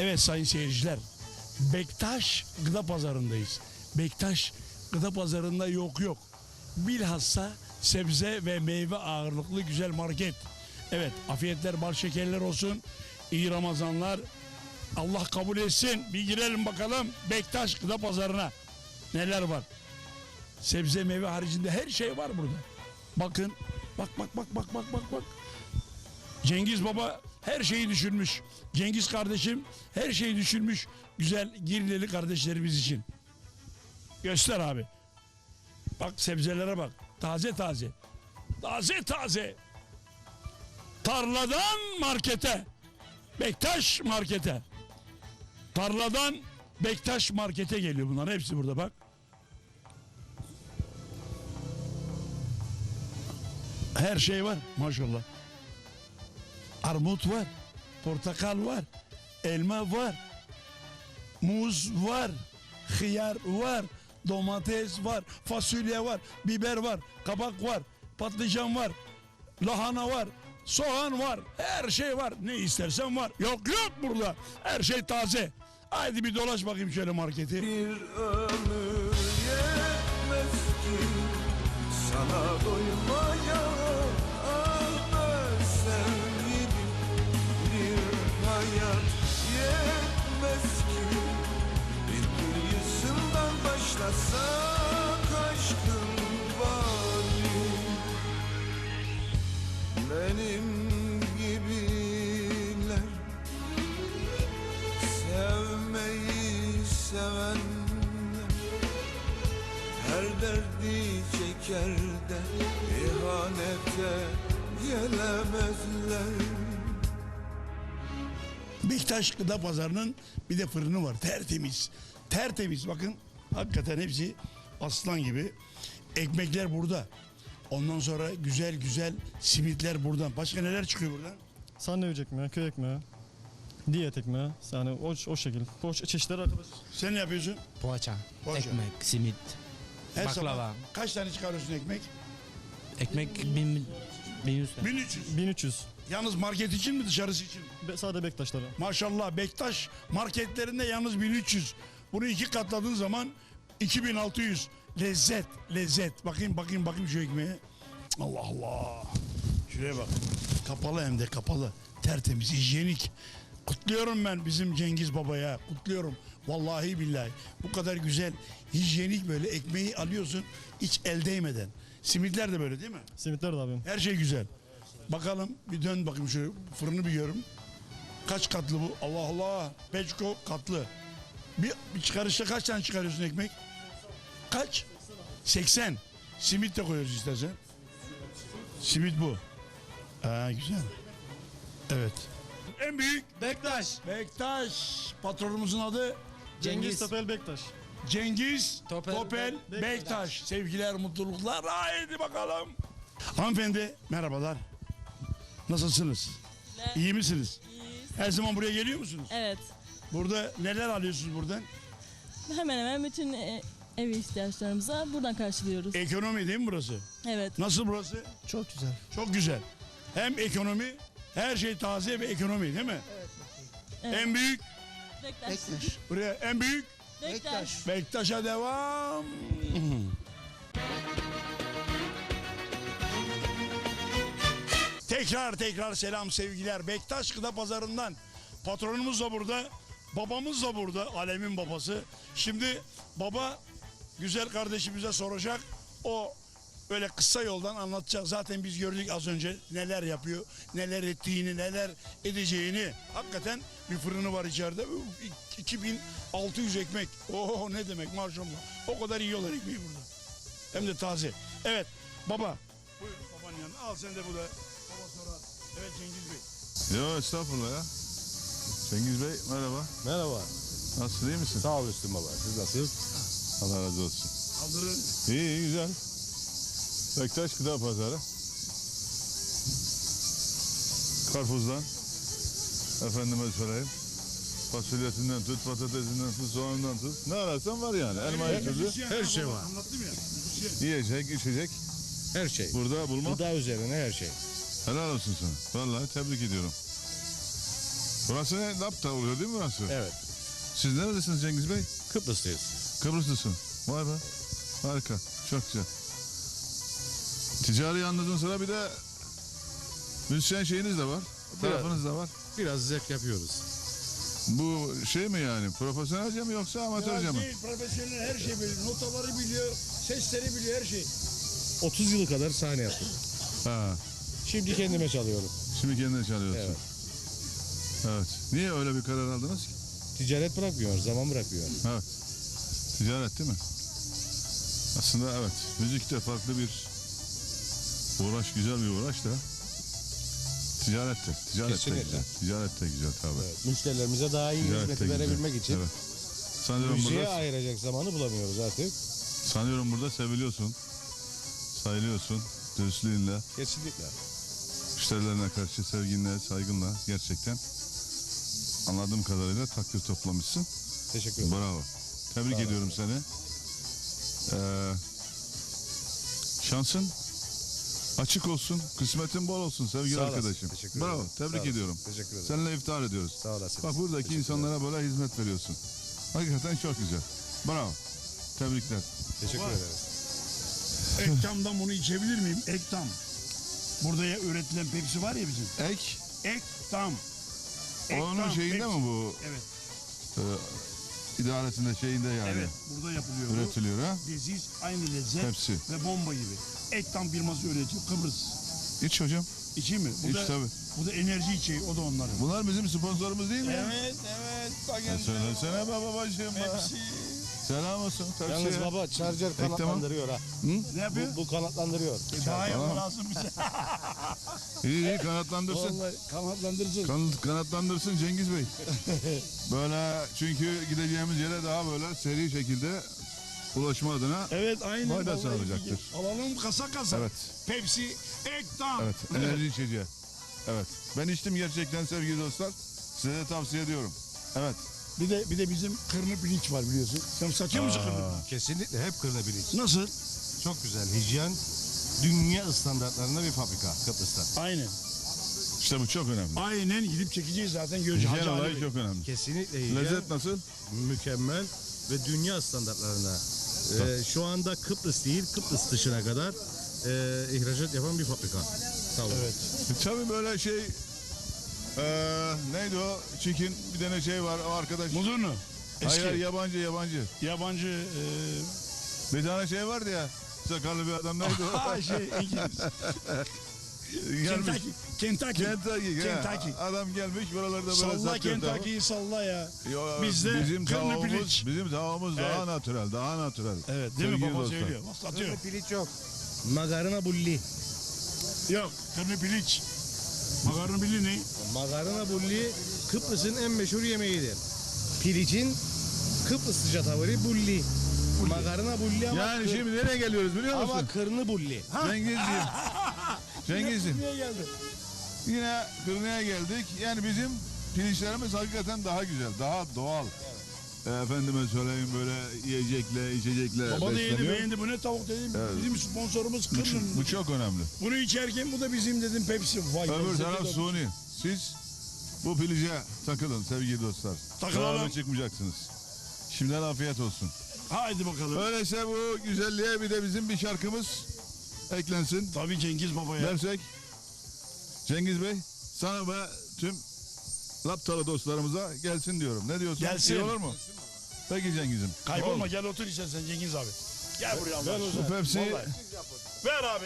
Evet sayın seyirciler. Bektaş Gıda Pazarı'ndayız. Bektaş Gıda Pazarı'nda yok yok. Bilhassa sebze ve meyve ağırlıklı güzel market. Evet afiyetler bal şekerler olsun. İyi Ramazanlar. Allah kabul etsin. Bir girelim bakalım Bektaş Gıda Pazarı'na. Neler var? Sebze meyve haricinde her şey var burada. Bakın. Bak bak bak bak bak bak bak. Cengiz Baba her şeyi düşünmüş. Cengiz kardeşim her şeyi düşünmüş. Güzel Girileli kardeşlerimiz için. Göster abi. Bak sebzelere bak. Taze taze. Taze taze. Tarladan markete. Bektaş markete. Tarladan Bektaş markete geliyor bunlar. Hepsi burada bak. Her şey var maşallah. Armut var, portakal var, elma var, muz var, hıyar var, domates var, fasulye var, biber var, kabak var, patlıcan var, lahana var, soğan var, her şey var. Ne istersen var. Yok yok burada. Her şey taze. Haydi bir dolaş bakayım şöyle marketi. Bir ömür yetmez ki sana doymaya başlasak aşkın vali Benim gibiler Sevmeyi sevenler Her derdi çeker de ihanete gelemezler Bektaş Gıda Pazarı'nın bir de fırını var. Tertemiz. Tertemiz. Bakın hakikaten hepsi aslan gibi. Ekmekler burada. Ondan sonra güzel güzel simitler buradan. Başka neler çıkıyor buradan? Sandviç ekmeği, köy ekmeği, diyet ekmeği. Yani o, o şekil. O çe- çeşitler arkadaş. Sen ne yapıyorsun? Poğaça, Poğaça. ekmek, simit, Her baklava. sabah kaç tane çıkarıyorsun ekmek? Ekmek bin, bin yüz lira. 1300. 1300. Yalnız market için mi dışarısı için mi? Be, sade Bektaşlara. Maşallah Bektaş marketlerinde yalnız 1300. Bunu iki katladığın zaman 2600. Lezzet, lezzet. Bakayım bakayım bakayım şu ekmeğe. Allah Allah. Şuraya bak. Kapalı hem de kapalı. Tertemiz, hijyenik. Kutluyorum ben bizim Cengiz Baba'ya. Kutluyorum. Vallahi billahi. Bu kadar güzel, hijyenik böyle ekmeği alıyorsun hiç el değmeden. Simitler de böyle değil mi? Simitler de abim. Her şey güzel. Bakalım bir dön bakayım şöyle fırını bir görüm. Kaç katlı bu? Allah Allah. Peçko katlı. Bir, bir çıkarışta kaç tane çıkarıyorsun ekmek? Kaç? 80. Simit de koyuyoruz istersen. Simit bu. Ha güzel. Evet. En büyük Bektaş. Bektaş. Patronumuzun adı Cengiz Topel Bektaş. Cengiz Topel, Topel Bektaş. Bektaş. Sevgiler, mutluluklar. Haydi bakalım. Hanımefendi merhabalar. Nasılsınız? İyi misiniz? İyiyiz. Her zaman buraya geliyor musunuz? Evet. Burada neler alıyorsunuz buradan? Hemen hemen bütün e, ev ihtiyaçlarımıza buradan karşılıyoruz. Ekonomi değil mi burası? Evet. Nasıl burası? Çok güzel. Çok güzel. Hem ekonomi, her şey taze ve ekonomi değil mi? Evet. En büyük Bektaş. buraya en büyük Bektaş. Bektaş'a devam. tekrar tekrar selam sevgiler. Bektaş Gıda Pazarı'ndan patronumuz da burada. Babamız da burada. Alemin babası. Şimdi baba güzel kardeşimize soracak. O böyle kısa yoldan anlatacak. Zaten biz gördük az önce neler yapıyor, neler ettiğini, neler edeceğini. Hakikaten bir fırını var içeride. Uf, 2600 ekmek. Oo ne demek maşallah. O kadar yiyorlar ekmeği burada. Hem de taze. Evet baba. Buyur babanın yanına. Al sen de bu da. Baba sonra. Evet Cengiz Bey. Yo estağfurullah ya. Cengiz Bey merhaba. Merhaba. Nasılsın iyi misin? Sağ ol Üstün Baba. Siz nasılsınız? Allah razı olsun. Kaldırın. İyi iyi güzel. Bektaş Gıda Pazarı. Karpuzdan. Efendime söyleyeyim. Fasulyesinden tut, patatesinden tut, soğanından tut. Ne ararsan var yani. Elma türlü. her şey var. Anlattım ya. Yiyecek, içecek. Her şey. Burada bulmak. Gıda üzerine her şey. Helal olsun sana. Vallahi tebrik ediyorum. Burası ne? Lapta oluyor değil mi burası? Evet. Siz neredesiniz Cengiz Bey? Kıbrıslıyız. Kıbrıslısın. Vay be. Harika. Çok güzel. Ticari anladığın sıra bir de müzisyen şeyiniz de var. Tarafınız da var. Biraz zevk yapıyoruz. Bu şey mi yani? Profesyonelce mi yoksa amatörce mi? Değil, profesyonel her şey biliyor. Notaları biliyor, sesleri biliyor, her şey. 30 yılı kadar sahne yaptım. Ha. Şimdi kendime çalıyorum. Şimdi kendine çalıyorsun. Evet. Evet. Niye öyle bir karar aldınız ki? Ticaret bırakmıyor, zaman bırakmıyor. Evet. Ticaret değil mi? Aslında evet. Müzik de farklı bir uğraş, güzel bir uğraş da. Ticaret de. Ticaret de Kesinlikle. güzel. Ticaret de güzel tabii. Evet, müşterilerimize daha iyi Ticaret de hizmeti güzel. verebilmek için Evet. Sanıyorum müziğe burada, ayıracak zamanı bulamıyoruz artık. sanıyorum burada seviliyorsun. Sayılıyorsun. Dürüstlüğünle, Kesinlikle. Müşterilerine karşı sevginle, saygınla gerçekten anladığım kadarıyla takdir toplamışsın. Teşekkür ederim. Bravo. Tebrik Sağ ediyorum seni. Ee, şansın açık olsun, kısmetin bol olsun sevgili Sağ arkadaşım. Teşekkür Bravo, ederim. tebrik Sağ ediyorum. Teşekkür ederim. Seninle iftar ediyoruz. Sağ olasın. Bak buradaki insanlara böyle hizmet veriyorsun. Hakikaten çok güzel. Bravo. Tebrikler. Teşekkür Var. ederiz. Ektam'dan bunu içebilir miyim? Ektam. Burada ya üretilen Pepsi var ya bizim. Ek, Ektam. onun Ektam, şeyinde Pepsi. mi bu? Evet. E, idaresinde şeyinde yani. Evet. Burada yapılıyor. bu. Üretiliyor ha? Leziz, aynı lezzet Hepsi. ve bomba gibi. Ektam firması üretiyor. Kıbrıs. İç hocam. İçi mi? Bu İç da, tabii. Bu da enerji içeceği. O da onların. Bunlar bizim sponsorumuz değil mi? Evet, evet. Bak Ya söylesene be babacığım. be. Pepsi. Selam olsun. Yalnız Pepsi'ye. baba charger kanatlandırıyor ha. Ne yapıyor? Bu, bu kanatlandırıyor. E, daha yapma lazım bize. İyi iyi kanatlandırsın. Vallahi kanatlandırsın. Kan, kanatlandırsın Cengiz Bey. böyle çünkü gideceğimiz yere daha böyle seri şekilde ulaşma adına Evet aynen. Fayda sağlayacaktır. Alalım kasa kasa. Evet. Pepsi, Ektam. evet enerji içeceği. Evet. Ben içtim gerçekten sevgili dostlar. Size de tavsiye ediyorum. Evet. Bir de bir de bizim kırnı pirinç var biliyorsun. Sen satıyor musun kırnı pirinç? Kesinlikle hep kırına bilinç. Nasıl? Çok güzel. Hijyen dünya standartlarında bir fabrika Kıbrıs'ta. Aynen. İşte bu çok önemli. Aynen gidip çekeceğiz zaten göreceğiz. Hijyen Hacı Ali olayı Bey. çok önemli. Kesinlikle hijyen Lezzet nasıl? mükemmel ve dünya standartlarında. Ee, şu anda Kıbrıs değil, Kıbrıs dışına kadar e, ihracat yapan bir fabrika. Tamam. Evet. E, Tabii böyle şey eee neydi o? Çikin bir tane şey var o arkadaş. Muzurnu. Eski. Hayır yabancı yabancı. Yabancı e, Bir tane şey vardı ya. Sakallı bir adam neydi o? ha, şey İngiliz. gelmiş. Kentucky. Kentucky. Kentucky. Kentucky. ha. Adam gelmiş buralarda böyle Salla satıyor tavuğu. Kentucky'yi salla ya. Yo, Bizde bizim kırmızı tavuğumuz, pirinç. bizim tavuğumuz daha Evet. natürel, daha natürel. Evet değil mi Sevgili baba dostlar. söylüyor. Satıyor. Piliç yok. Magarina bulli. Yok kırmızı pirinç. Makarna bili ne? Magarina bulli Kıbrıs'ın en meşhur yemeğidir. Piliçin Kıbrıslıca tavırı bulli. Magarina bulli ama, Yani kır- şimdi nereye geliyoruz biliyor musun? ama kırnı bulli. Cengizciğim. Cengizciğim. Niye geldi? Yine Kırna'ya geldik. Yani bizim pirinçlerimiz hakikaten daha güzel, daha doğal. Efendime söyleyeyim böyle yiyecekle, içecekle Baba da yedi besleniyor. beğendi. Bu ne tavuk dedim. Evet. Bizim sponsorumuz Bu, Kırn'ın. bu çok önemli. Bunu içerken bu da bizim dedim Pepsi. Vay Öbür lezzeti taraf de- suni. Siz bu pilice takılın sevgili dostlar. Takılalım. Zararlı çıkmayacaksınız. Şimdiden afiyet olsun. Haydi bakalım. Öyleyse bu güzelliğe bir de bizim bir şarkımız eklensin Tabii Cengiz Baba ya. dersek. Cengiz Bey sana ve tüm Laptalı dostlarımıza gelsin diyorum. Ne diyorsun? Gelsin. İyi olur mu? Peki Cengiz'im. Kaybolma gel otur istersen Cengiz abi. Gel buraya Allah aşkına. Pepsi. Ver abi.